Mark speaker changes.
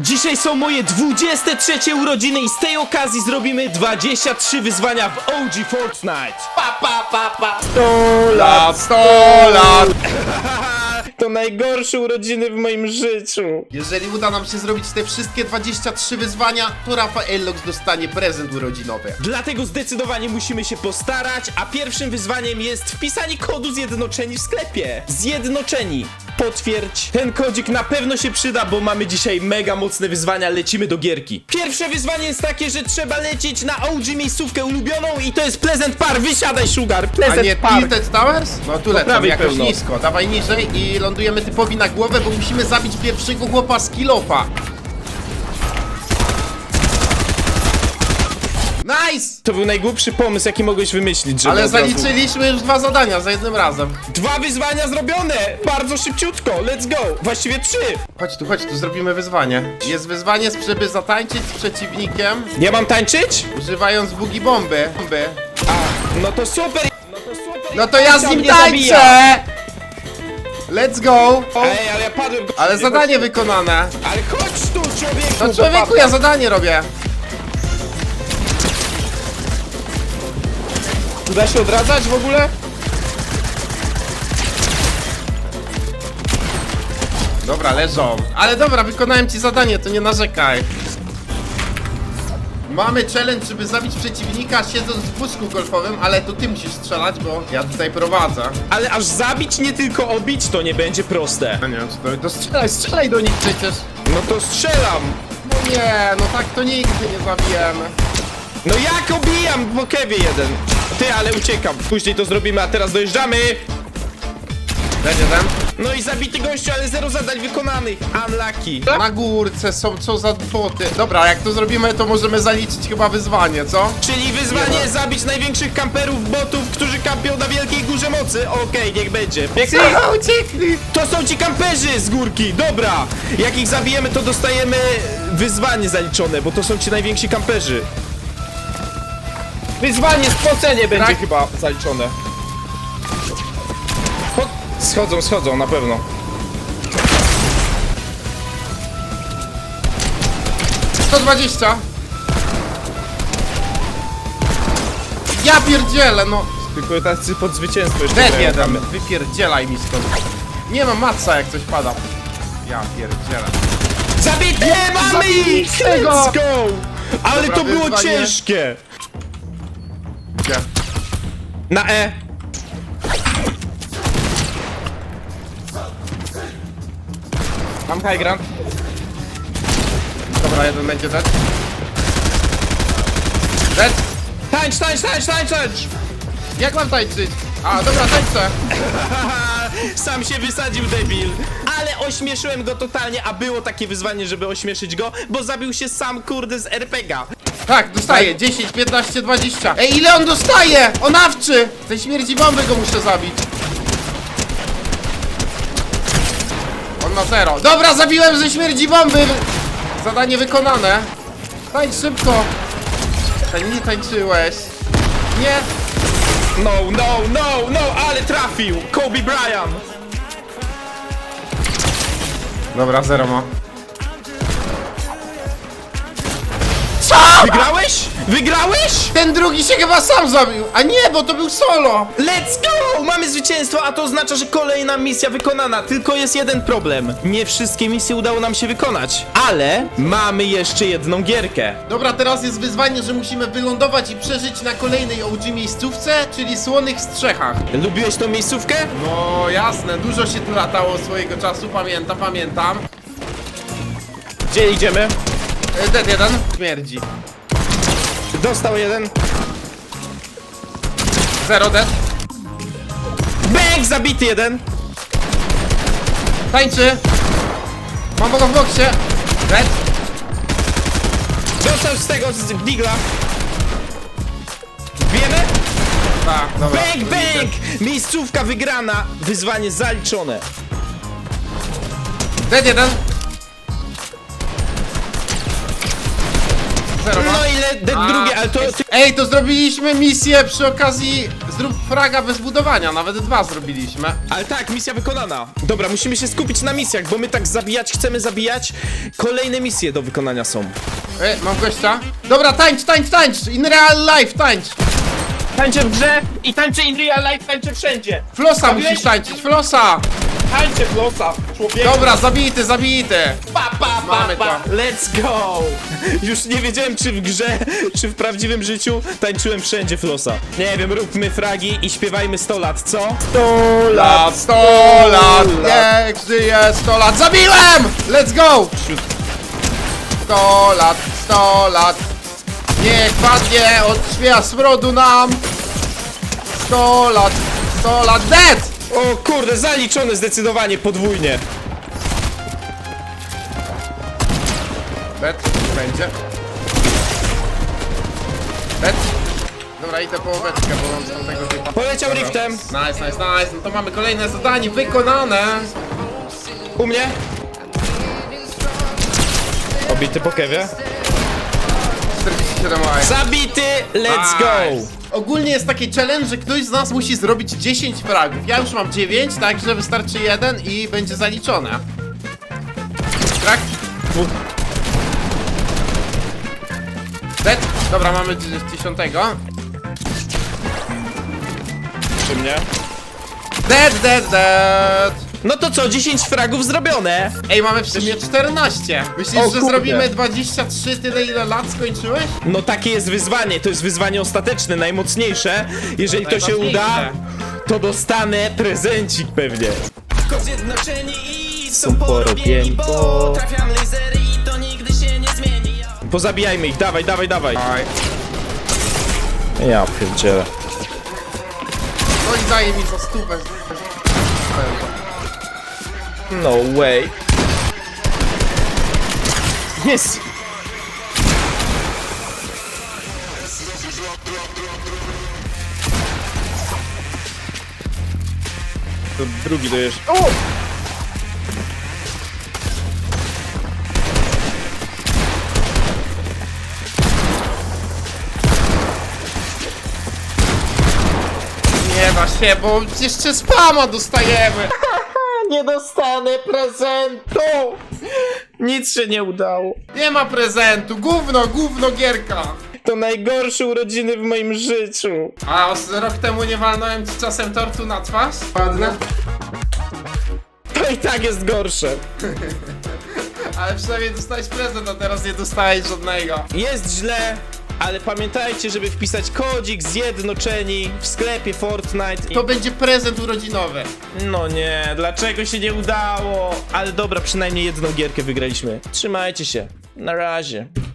Speaker 1: Dzisiaj są moje 23 urodziny i z tej okazji zrobimy 23 wyzwania w OG Fortnite. Pa, pa, pa, pa. 100
Speaker 2: lat, 100 lat!
Speaker 1: To najgorsze urodziny w moim życiu.
Speaker 2: Jeżeli uda nam się zrobić te wszystkie 23 wyzwania, to Rafael Lox dostanie prezent urodzinowy.
Speaker 1: Dlatego zdecydowanie musimy się postarać, a pierwszym wyzwaniem jest wpisanie kodu Zjednoczeni w sklepie. Zjednoczeni. Potwierdź. Ten kodzik na pewno się przyda, bo mamy dzisiaj mega mocne wyzwania, lecimy do gierki. Pierwsze wyzwanie jest takie, że trzeba lecieć na OG miejscówkę ulubioną i to jest Pleasant Par. Wysiadaj, Sugar.
Speaker 2: A
Speaker 1: Pleasant
Speaker 2: nie
Speaker 1: Par.
Speaker 2: Tilted Towers? No tu lecimy
Speaker 1: prawie
Speaker 2: jakoś
Speaker 1: pełno.
Speaker 2: nisko. Dawaj niżej i lądujemy typowi na głowę, bo musimy zabić pierwszego chłopa z kilofa. Nice!
Speaker 1: To był najgłupszy pomysł, jaki mogłeś wymyślić, żeby
Speaker 2: Ale
Speaker 1: od razu-
Speaker 2: zaliczyliśmy już dwa zadania za jednym razem.
Speaker 1: Dwa wyzwania zrobione! Bardzo szybciutko, let's go! Właściwie trzy!
Speaker 2: Chodź tu, chodź tu, zrobimy wyzwanie. Jest wyzwanie, żeby zatańczyć z przeciwnikiem,
Speaker 1: Ja mam tańczyć?
Speaker 2: używając bugi bomby. bomby.
Speaker 1: A, no to super! No to super!
Speaker 2: No to ja z nim
Speaker 1: mnie zabija.
Speaker 2: tańczę! Let's go!
Speaker 1: Ej, ale ja padłem...
Speaker 2: Ale zadanie wykonane.
Speaker 1: Ale chodź tu, człowieku!
Speaker 2: No człowieku, ja zadanie robię.
Speaker 1: Tu da się odradzać w ogóle?
Speaker 2: Dobra, leżą. Ale dobra, wykonałem ci zadanie, to nie narzekaj. Mamy challenge, żeby zabić przeciwnika siedząc w wózku golfowym, ale to ty musisz strzelać, bo ja tutaj prowadzę.
Speaker 1: Ale aż zabić, nie tylko obić, to nie będzie proste.
Speaker 2: No nie wiem, czy to, to strzelaj, strzelaj do nich przecież.
Speaker 1: No to strzelam!
Speaker 2: No nie, no tak to nigdy nie zabijemy.
Speaker 1: No jak obijam po kewie jeden? Ty, ale uciekam. Później to zrobimy, a teraz dojeżdżamy!
Speaker 2: Będzie ten?
Speaker 1: No i zabity gościu, ale zero zadań wykonanych. Unlucky.
Speaker 2: Na górce są co za boty. Dobra, jak to zrobimy, to możemy zaliczyć chyba wyzwanie, co?
Speaker 1: Czyli wyzwanie zabić największych kamperów botów, którzy kampią na Wielkiej Górze Mocy. Okej, niech będzie. Pięknie.
Speaker 2: Aha, uciekli!
Speaker 1: To są ci kamperzy z górki, dobra! Jak ich zabijemy, to dostajemy wyzwanie zaliczone, bo to są ci najwięksi kamperzy. Wyzwanie spocenie będzie
Speaker 2: Tak.
Speaker 1: chyba zaliczone. Schodzą, schodzą, na pewno.
Speaker 2: Sto dwadzieścia. Ja pierdzielę, no.
Speaker 1: Tylko tacy pod zwycięstwo jeszcze
Speaker 2: Dead
Speaker 1: grają
Speaker 2: jeden, wypierdzielaj mi stąd. Nie ma matca, jak coś pada. Ja pierdzielę.
Speaker 1: Zabity! Mamy ich! Let's go! Ale
Speaker 2: Dobra,
Speaker 1: to było
Speaker 2: wyzwanie.
Speaker 1: ciężkie! Na E. Mam high ground.
Speaker 2: Dobra, jeden będzie dead. Dead?
Speaker 1: Tańcz, tańcz, tańcz, tańcz, tańcz!
Speaker 2: Jak mam tańczyć? A, dobra, tańczę.
Speaker 1: Sam się wysadził debil. Ale ośmieszyłem go totalnie, a było takie wyzwanie, żeby ośmieszyć go, bo zabił się sam kurde z RPGa.
Speaker 2: Tak, dostaję. 10, 15, 20. Ej, ile on dostaje? On awczy! Tej śmierci bomby go muszę zabić. On ma zero. Dobra, zabiłem ze śmierdzi bomby! Zadanie wykonane. Tańcz szybko. Tań, nie tańczyłeś. Nie.
Speaker 1: No, no, no, no, ale trafił! Kobe Bryant!
Speaker 2: Dobra, zero ma.
Speaker 1: Wygrałeś? Wygrałeś?
Speaker 2: Ten drugi się chyba sam zabił. A nie, bo to był solo.
Speaker 1: Let's go! Mamy zwycięstwo, a to oznacza, że kolejna misja wykonana. Tylko jest jeden problem. Nie wszystkie misje udało nam się wykonać, ale mamy jeszcze jedną gierkę.
Speaker 2: Dobra, teraz jest wyzwanie, że musimy wylądować i przeżyć na kolejnej OG miejscówce, czyli Słonych Strzechach.
Speaker 1: Lubiłeś tą miejscówkę?
Speaker 2: No jasne, dużo się tu latało swojego czasu, pamiętam, pamiętam.
Speaker 1: Gdzie idziemy?
Speaker 2: E, Dead jeden. Śmierdzi.
Speaker 1: Dostał jeden.
Speaker 2: Zero dead.
Speaker 1: Bang! Zabity jeden.
Speaker 2: Tańczy. Mam go w boksie. Dead.
Speaker 1: Dostał z tego, z digla. Wiemy?
Speaker 2: Tak, dobra.
Speaker 1: Bang, bang! Miejscówka wygrana. Wyzwanie zaliczone.
Speaker 2: Dead jeden. Zero ma.
Speaker 1: No ile de-
Speaker 2: A,
Speaker 1: drugie, ale to...
Speaker 2: Ej, to zrobiliśmy misję przy okazji Zrób fraga bez budowania, nawet dwa zrobiliśmy
Speaker 1: Ale tak, misja wykonana. Dobra, musimy się skupić na misjach, bo my tak zabijać chcemy zabijać. Kolejne misje do wykonania są.
Speaker 2: Ej, mam gościa Dobra, tańcz, tańcz, tańcz In real life, tańcz
Speaker 1: Tańczę w grze i tańczę in real life, tańczę wszędzie.
Speaker 2: Flosa
Speaker 1: Zabiłeś?
Speaker 2: musisz tańczyć, flosa
Speaker 1: Tańczę flosa, człowiek.
Speaker 2: Dobra, zabity, zabity
Speaker 1: Pa, pa, pa,
Speaker 2: Mamy
Speaker 1: pa.
Speaker 2: to.
Speaker 1: Let's go! Już nie wiedziałem, czy w grze, czy w prawdziwym życiu tańczyłem wszędzie flosa. Nie wiem, róbmy fragi i śpiewajmy 100 lat, co? 100
Speaker 2: Lat, 100 lat, niech żyje 100 lat Zabiłem! Let's go! 100 lat, 100 lat Niech padnie od świa smrodu nam 100 lat, 100 lat, dead!
Speaker 1: O kurde, zaliczone zdecydowanie podwójnie.
Speaker 2: Bet, będzie. Bet. Dobra, idę po beczkę, bo mam z tamtego typa.
Speaker 1: Poleciał
Speaker 2: Dobra.
Speaker 1: riftem.
Speaker 2: Nice, nice, nice. No to mamy kolejne zadanie wykonane.
Speaker 1: U mnie. Obity po kewie.
Speaker 2: 47 łaj.
Speaker 1: Zabity, let's go!
Speaker 2: Ogólnie jest taki challenge, że ktoś z nas musi zrobić 10 fragów. Ja już mam 9, także wystarczy jeden i będzie zaliczone. Tak? Bet. Dobra, mamy 10.
Speaker 1: Przy mnie.
Speaker 2: Dead, dead, dead.
Speaker 1: No to co, 10 fragów zrobione.
Speaker 2: Ej, mamy w sumie 14. Myślisz,
Speaker 1: O
Speaker 2: że
Speaker 1: kurde.
Speaker 2: zrobimy 23 tyle ile lat skończyłeś?
Speaker 1: No takie jest wyzwanie, to jest wyzwanie ostateczne, najmocniejsze. Jeżeli to się uda, to dostanę prezencik pewnie.
Speaker 3: Tylko zjednoczeni i są, porobieni, bo
Speaker 1: bo-
Speaker 3: trafiam lasery i to nigdy się nie zmieni. Ja
Speaker 1: Pozabijajmy ich, dawaj, dawaj, dawaj.
Speaker 2: Oj.
Speaker 1: Ja pierdzielę.
Speaker 2: No i daje mi za stówę.
Speaker 1: No way. Jest! To drugi jest. O!
Speaker 2: Nie da się, bo jeszcze spama dostajemy.
Speaker 1: Nie dostanę prezentu! Nic się nie udało.
Speaker 2: Nie ma prezentu, gówno, gówno gierka.
Speaker 1: To najgorsze urodziny w moim życiu.
Speaker 2: A os- rok temu nie walnąłem ci czasem tortu na twarz? Ładne.
Speaker 1: To i tak jest gorsze.
Speaker 2: Ale przynajmniej dostałeś prezent, a teraz nie dostałeś żadnego.
Speaker 1: Jest źle, ale pamiętajcie, żeby wpisać kodzik zjednoczeni w sklepie Fortnite. I...
Speaker 2: To będzie prezent urodzinowy.
Speaker 1: No nie, dlaczego się nie udało? Ale dobra, przynajmniej jedną gierkę wygraliśmy. Trzymajcie się. Na razie.